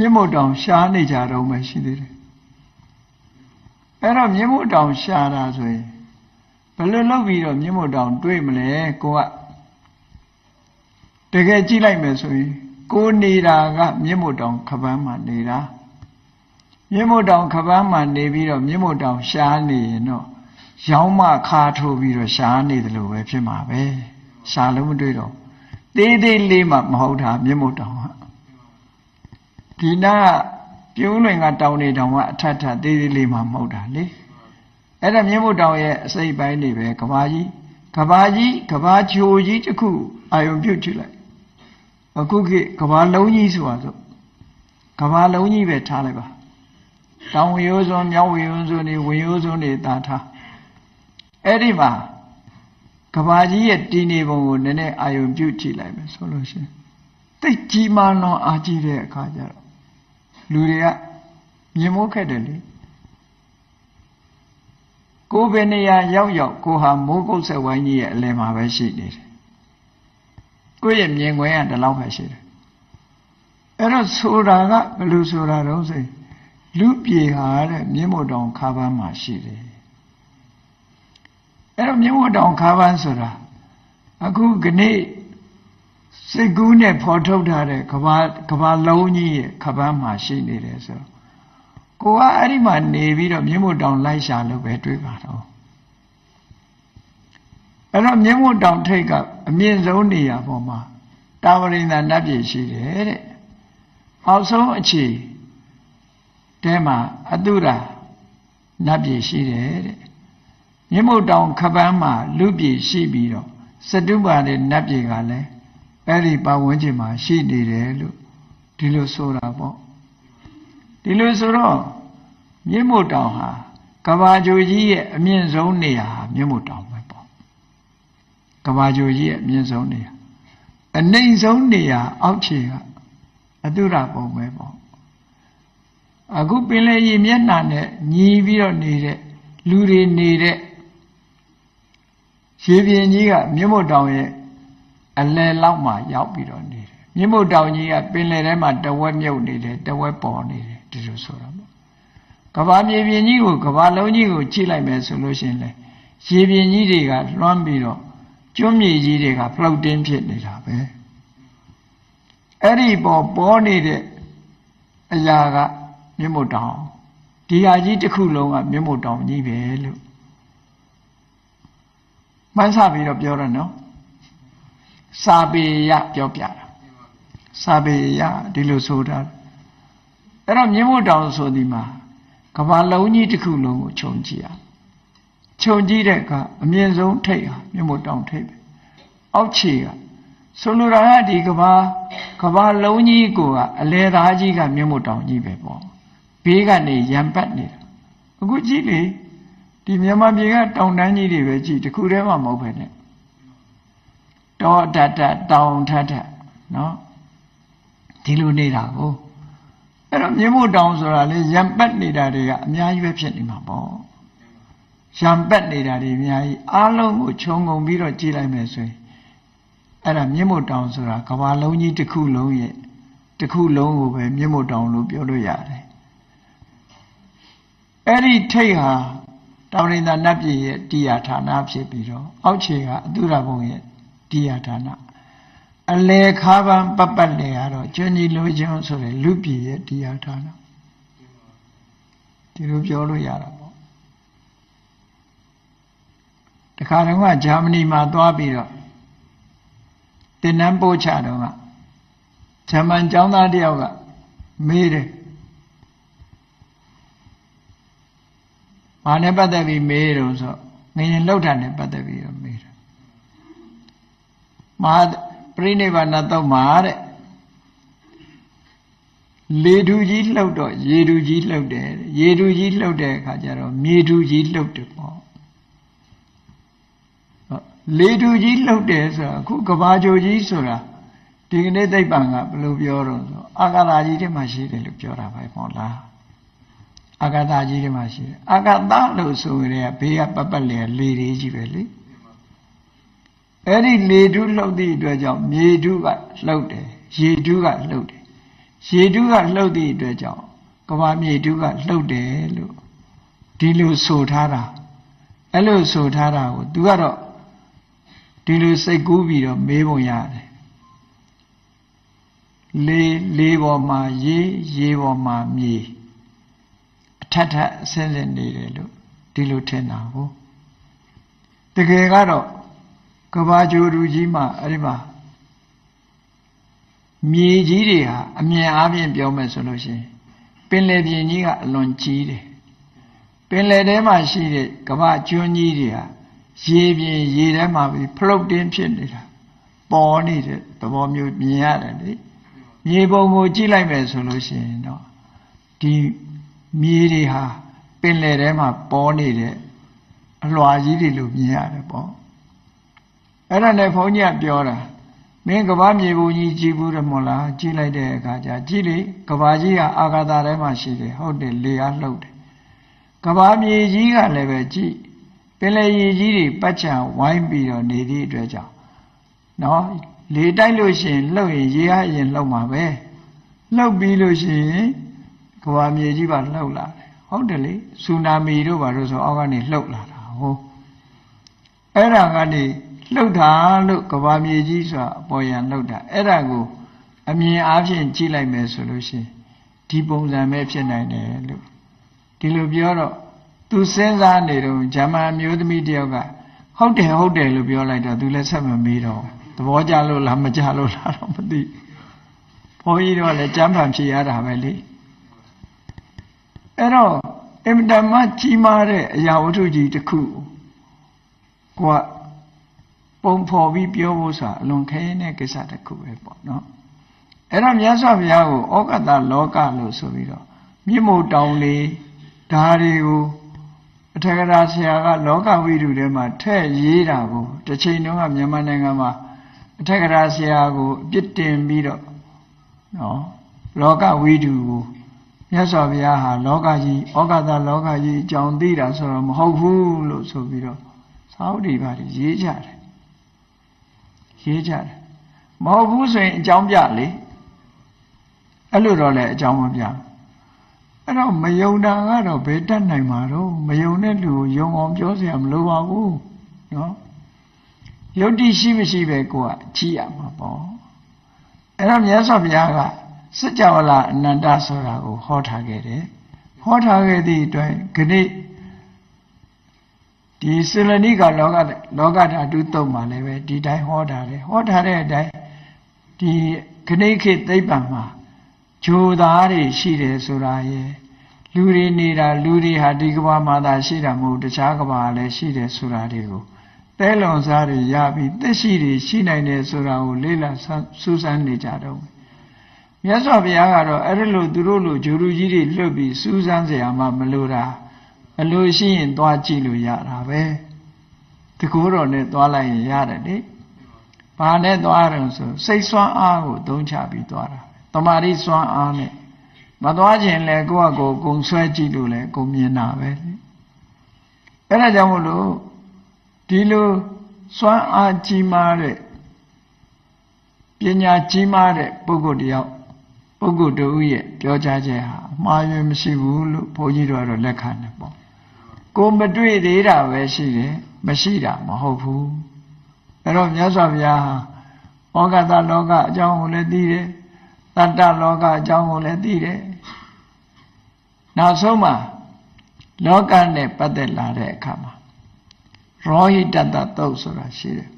မြင့်မို့တောင်ရှားနေကြတော့မှရှိသေးတယ်အဲ့တော့မြင့်မို့တောင်ရှားတာဆိုရင်ဘယ်လိုလုပ်ပြီးတော့မြင့်မို့တောင်တွေးမလဲကိုကတကယ်ကြည့်လိုက်မယ်ဆိုရင်ကိုနေတာကမြင့်မို့တောင်ခပန်းမှာနေတာမြင့်မို့တောင်ခပန်းမှာနေပြီးတော့မြင့်မို့တောင်ရှားနေရင်တော့ရောင်းမခါထိုးပြီးတော့ရှားနေတယ်လို့ပဲဖြစ်မှာပဲရှားလို့မတွေ့တော့သေးသေးလေးမှမဟုတ်တာမြင့်မို့တောင်ဟာ ဒီနာကပြုံးလွင်ကတောင်နေတောင်ကအထက်ထက်သေးသေးလေးမှမဟုတ်တာလေအဲ့ဒါမြင့်မို့တောင်ရဲ့အစိပ်ပိုင်းနေပဲကဘာကြီးကဘာကြီးကဘာချိုကြီးတစ်ခုအာယုံပြုတ်ကြည့်လိုက်အခုခေတ်ကဘာလုံးကြီးဆိုတာဆိုကဘာလုံးကြီးပဲထားလိုက်ပါတောင်ဝရိုးစွန်းမြောက်ဝရိုးစွန်းနေဝရိုးစွန်းနေတာထားအဲ့ဒီမှာကဘာကြီးရဲ့တည်နေပုံကိုနည်းနည်းအာယုံပြုတ်ကြည့်လိုက်မယ်ဆိုလို့ရှိရင်တိတ်ကြီးမားလွန်အားကြီးတဲ့အခါကျတော့ လူတွေကမြင်မိုးခက်တယ်လေကိုယ်ပဲနေရာရောက်ရောက်ကိုဟာမိုးကုတ်ဆက်ဝိုင်းကြီးရဲ့အလယ်မှာပဲရှိနေတယ်ကိုယ့်ရဲ့မြင်ကွင်းကဒီလောက်ပဲရှိတယ်အဲ့တော့ဆိုတာကဘယ်လိုဆိုတာတော့ဆိုလူပြေဟာတဲ့မြင့်မို့တောင်ခါပန်းမှာရှိတယ်အဲ့တော့မြင့်မို့တောင်ခါပန်းဆိုတာအခုကနေ့ စိတ်ကူးနဲ့ဖော်ထုတ်ထားတဲ့ကဘာကဘာလုံးကြီးရဲ့ခပန်းမှာရှိနေတယ်ဆိုတော့ကိုကအဲ့ဒီမှာနေပြီးတော့မြင့်မို့တောင်လိုက်ရှာလို့ပဲတွေးပါတော့အဲ့တော့မြင့်မို့တောင်ထိတ်ကအမြင့်ဆုံးနေရာပေါ်မှာတာဝရိန္ဒနတ်ပြည်ရှိတယ်တဲ့အောက်ဆုံးအခြေတဲမှာအတုရာနတ်ပြည်ရှိတယ်တဲ့မြင့်မို့တောင်ခပန်းမှာလူပြည်ရှိပြီးတော့စတုပါတဲ့နတ်ပြည်ကလည်း အဲ့ဒီပတ်ဝန်းကျင်မှာရှိနေတယ်လို့ဒီလိုဆိုတာပေါ့ဒီလိုဆိုတော့မြင့်မို့တောင်ဟာကဘာဂျိုကြီးရဲ့အမြင့်ဆုံးနေရာမြင့်မို့တောင်ပဲပေါ့ကဘာဂျိုကြီးရဲ့အမြင့်ဆုံးနေရာအနှိမ်ဆုံးနေရာအောက်ခြေကအတုရပုံပဲပေါ့အခုပင်လေရေမျက်နှာနဲ့ညီပြီးတော့နေတဲ့လူတွေနေတဲ့ရေပြင်ကြီးကမြင့်မို့တောင်ရဲ့ အလယ်လောက်မှရောက်ပြီးတော့နေတယ်မြင့်မို့တောင်ကြီးကပင်လယ်ထဲမှာတဝက်မြုပ်နေတယ်တဝက်ပေါ်နေတယ်ဒီလိုဆိုတာပေါ့ကဘာမြေပြင်ကြီးကိုကဘာလုံးကြီးကိုကြည့်လိုက်မယ်ဆိုလို့ရှိရင်လေရေပြင်ကြီးတွေကလွှမ်းပြီးတော့ကျွန်းမြေကြီးတွေကဖလောက်တင်းဖြစ်နေတာပဲအဲ့ဒီပေါ်ပေါ်နေတဲ့အရာကမြင့်မို့တောင်ဒီဟာကြီးတစ်ခုလုံးကမြင့်မို့တောင်ကြီးပဲလို့မှန်းဆပြီးတော့ပြောရနော် စာပေရပြောပြတာစာပေရဒီလိုဆိုတာအဲ့တော့မြင်းမို့တောင်ဆိုဒီမှာကဘာလုံးကြီးတစ်ခုလုံးကိုခြုံကြည့်ရခြုံကြည့်တဲ့အခါအမြင့်ဆုံးထိပ်ဟာမြင်းမို့တောင်ထိပ်ပဲအောက်ခြေကဆိုလိုတာကဒီကဘာကဘာလုံးကြီးကိုကအလဲသားကြီးကမြင်းမို့တောင်ကြီးပဲပေါ့ဘေးကနေရံပတ်နေတာအခုကြည့်လေဒီမြန်မာပြည်ကတောင်တန်းကြီးတွေပဲကြည့်တခုတည်းမှမဟုတ်ပဲနဲ့ တောတတတောင်ထထနော်ဒီလိုနေတာကိုအဲ့တော့မြင်းမို့တောင်ဆိုတာလေရံပက်နေတာတွေကအများကြီးပဲဖြစ်နေမှာပေါ့ရံပက်နေတာတွေအများကြီးအားလုံးကိုခြုံငုံပြီးတော့ကြည့်လိုက်မယ်ဆိုရင်အဲ့ဒါမြင်းမို့တောင်ဆိုတာကဘာလုံးကြီးတစ်ခုလုံးရဲ့တစ်ခုလုံးကိုပဲမြင်းမို့တောင်လို့ပြောလို့ရတယ်အဲ့ဒီထိတ်ဟာတောင်ရင်သာနတ်ပြည်ရဲ့တရားဌာနဖြစ်ပြီးတော့အောက်ခြေကအတုရဘုံရဲ့ တရားဌာနအလေခါပံပပတ်လေကတော့ကျွန်းကြီးလိုချောင်းဆိုတဲ့လူပြည်ရဲ့တရားဌာနဒီလိုပြောလို့ရတာပေါ့တခါတော့ကဂျာမနီမှာသွားပြီးတော့တင်နန်းပို့ချတော့ကဂျာမန်ကျောင်းသားတယောက်ကမေးတယ်ဘာနဲ့ပတ်သက်ပြီးမေးတော့ဆိုငရင်လောက်တာနဲ့ပတ်သက်ပြီးတော့မေးတယ် မဟာပြိဋိဘာနာတော့မှာတဲ့လေတူကြီးလှုပ်တော့ရေတူကြီးလှုပ်တယ်ရေတူကြီးလှုပ်တဲ့အခါကျတော့မြေတူကြီးလှုပ်တယ်ပေါ့လေတူကြီးလှုပ်တယ်ဆိုတာအခုကဘာကြိုကြီးဆိုတာဒီကနေ့သိပ္ပံကဘယ်လိုပြောတော့ဆိုအာကာသကြီးထဲမှာရှိတယ်လို့ပြောတာပဲပေါ့လားအာကာသကြီးထဲမှာရှိတယ်အာကာသလို့ဆိုရဲဘေးကပပတ်လေလေတွေကြီးပဲလေ အဲ့ဒီလေထုလှုပ်သည့်အတွက်ကြောင့်မြေထုကလှုပ်တယ်ရေထုကလှုပ်တယ်ရေတုကလှုပ်သည့်အတွက်ကြောင့်ကဘာမြေတုကလှုပ်တယ်လို့ဒီလိုဆိုထားတာအဲ့လိုဆိုထားတာကို तू ကတော့ဒီလိုစိတ်ကူးပြီးတော့မေးပုံရတယ်လေလေပေါ်မှာရေရေပေါ်မှာမြေအထက်ထက်အဆင်းဆင်းနေတယ်လို့ဒီလိုထင်တာဟုတ်တကယ်ကတော့ ကဘာဂျိုရူကြီးမှာအဲ့ဒီမှာမြေကြီးတွေဟာအမြင်အားဖြင့်ပြောမယ်ဆိုလို့ရှိရင်ပင်လယ်ပြင်ကြီးကအလွန်ကြီးတယ်ပင်လယ်ထဲမှာရှိတဲ့ကဘာကျွန်းကြီးတွေဟာရေပြင်ရေထဲမှာပြီး floating ဖြစ်နေတာပေါ်နေတဲ့သဘောမျိုးမြင်ရတယ်လေမြေပုံကိုကြည့်လိုက်မယ်ဆိုလို့ရှိရင်တော့ဒီမြေတွေဟာပင်လယ်ထဲမှာပေါ်နေတဲ့အလွှာကြီးတွေလို့မြင်ရတယ်ပေါ့ အဲ့ဒါနဲ့ဘုန်းကြီးကပြောတာမင်းကဘာမြေပုံကြီးကြည့်ဘူးတယ်မို့လားကြည့်လိုက်တဲ့အခါကျကြည့်လေကဘာကြီးကအာကာသထဲမှာရှိတယ်ဟုတ်တယ်လေအားလှုပ်တယ်ကဘာမြေကြီးကလည်းပဲကြည့်ပင်လယ်ရေကြီးတွေပတ်ချံဝိုင်းပြီးတော့နေသည့်အတွက်ကြောင့်နော်လေတိုက်လို့ရှိရင်လှုပ်ရင်ရေအားရင်လှုပ်မှာပဲလှုပ်ပြီးလို့ရှိရင်ကဘာမြေကြီးပါလှုပ်လာတယ်ဟုတ်တယ်လေဆူနာမီတို့ဘာလို့ဆိုအောက်ကနေလှုပ်လာတာဟုတ်အဲ့ဒါကနေ လှုပ်တာလို့ကဘာမြေကြီးဆိုတာအပေါ်ယံလှုပ်တာအဲ့ဒါကိုအမြင်အားဖြင့်ကြည့်လိုက်မယ်ဆိုလို့ရှိရင်ဒီပုံစံပဲဖြစ်နိုင်တယ်လို့ဒီလိုပြောတော့သူစဉ်းစားနေတော့ဂျမန်မျိုးသမီးတယောက်ကဟုတ်တယ်ဟုတ်တယ်လို့ပြောလိုက်တော့သူလည်းဆက်မမေးတော့သဘောကျလို့လားမကျလို့လားတော့မသိဘုန်းကြီးတော့လည်းကြမ်းပန်ဖြေရတာပဲလေအဲ့တော့အင်မတန်မှကြီးမားတဲ့အရာဝတ္ထုကြီးတစ်ခုကိုက ပုံဖော်ပြီးပြောဖို့ဆိုတာအလွန်ခဲရင်တဲ့ကိစ္စတစ်ခုပဲပေါ့နော်အဲ့တော့မြတ်စွာဘုရားကိုဩကတလောကလို့ဆိုပြီးတော့မြင့်မို့တောင်လေးဓာတွေကိုအထက်ကရာဆရာကလောကဝိတုထဲမှာထည့်ရေးတာကိုတစ်ချိန်တုန်းကမြန်မာနိုင်ငံမှာအထက်ကရာဆရာကိုအပြစ်တင်ပြီးတော့နော်လောကဝိတုကိုမြတ်စွာဘုရားဟာလောကကြီးဩကတလောကကြီးအကြောင်းသိတာဆိုတော့မဟုတ်ဘူးလို့ဆိုပြီးတော့သာဝတိပါရေးကြတယ် ရေးကြတယ်မဟုတ်ဘူးဆိုရင်အကြောင်းပြလေအဲ့လိုတော့လည်းအကြောင်းမပြအဲ့တော့မယုံတာကတော့ဘယ်တတ်နိုင်မှာတော့မယုံတဲ့လူကိုယုံအောင်ပြောစရာမလိုပါဘူးနော်ယုတ်တိရှိမရှိပဲကိုကကြည့်ရမှာပေါ့အဲ့တော့မြတ်စွာဘုရားကစัจ java လာအနန္တဆိုတာကိုဟောထားခဲ့တယ်ဟောထားခဲ့သည့်အတွက်ခဏ ဒီစေလနိကလောကလောကဓာတုသုံးပါလည်းပဲဒီတိုင်းဟောတာလေဟောထားတဲ့အတိုင်းဒီခဏိခေသိပ္ပံမှာဂျိုသားတွေရှိတယ်ဆိုတာရဲ့လူတွေနေတာလူတွေဟာဒီကဘာမှာသာရှိတာမဟုတ်တခြားကဘာလည်းရှိတယ်ဆိုတာတွေကိုတဲလွန်စားတွေရပြီးသက်ရှိတွေရှိနိုင်တယ်ဆိုတာကိုလေ့လာစူးစမ်းနေကြတော့မြတ်စွာဘုရားကတော့အဲ့လိုသူတို့လိုဂျိုလူကြီးတွေလွတ်ပြီးစူးစမ်းစရာမှမလိုတာ အလိုရှိရင်သွားကြည့်လို့ရတာပဲတကူတော်နဲ့သွားလိုက်ရင်ရတယ်လေဘာနဲ့သွားတယ်ဆိုစိတ်ဆွမ်းအားကိုသုံးချပြီးသွားတာတမာရီစွမ်းအားနဲ့မသွားခြင်းလဲကိုယ့်အကိုကုံဆွဲကြည့်လို့လဲကိုမြင်တာပဲအဲ့ဒါကြောင့်မို့လို့ဒီလိုစွမ်းအားကြီးမားတဲ့ပညာကြီးမားတဲ့ပုဂ္ဂိုလ်တယောက်ပုဂ္ဂိုလ်တူရဲ့ပြောကြားချက်ဟာမှားယွင်းမရှိဘူးလို့ဘုန်းကြီးတို့ကတော့လက်ခံတယ်ပေါ့ ကိုမတွေ့သေးတာပဲရှိတယ်မရှိတာမဟုတ်ဘူးအဲ့တော့မြတ်စွာဘုရားဟာဩဃတလောကအကြောင်းကိုလည်းသိတယ်တတ္တလောကအကြောင်းကိုလည်းသိတယ်နောက်ဆုံးမှာလောကနဲ့ပတ်သက်လာတဲ့အခါမှာရောဟိတတသုတ်ဆိုတာရှိတယ်